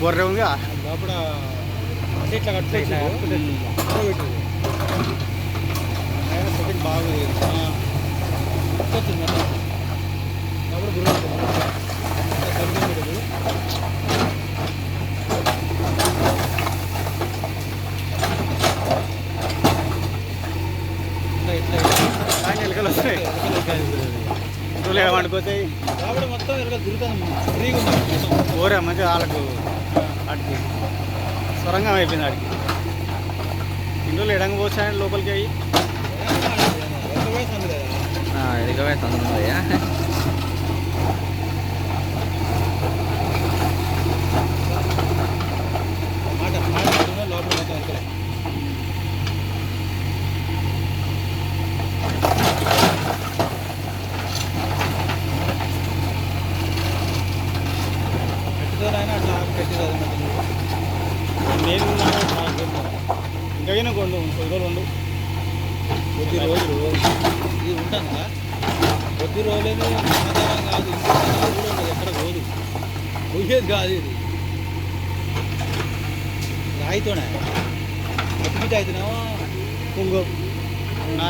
బొర్రె ఉంది. లోపల అంటే ఇట్లా కట్టే ఇట్లా కట్టుకుంటే సెకండ్ బాగుంది లోపల గుర్రం ఎలుకలు వస్తాయి లోపల మొత్తం ఇరవై తిరుగుతుంది. ఫ్రీగా ఊరే మంచిగా వాళ్ళకు వాటికి సొరంగం అయిపోయింది వాడికి ఇంట్లో ఎడంగా పోసాయని లోపలికి అయ్యి. ఎంత వయసు ఉంది కదా ఎదిగవే తొందరయ్యా మాట మాట మాత్రమే లోపల మొత్తం వెళ్తాయి పెట్టిదోనైనా అట్లా పెట్టిదో నేను ఇంకా కొండు కొద్ది రోజులు ఉండు. కొద్ది రోజులు. ఇది ఉంటానుగా కొద్ది రోజులని సమాధానం కాదు ఉండదు ఎక్కడ పోదు. పోయేది కాదు ఇది. రాయితోనే. అతిమిటి అయితేనేమో కుంగు నా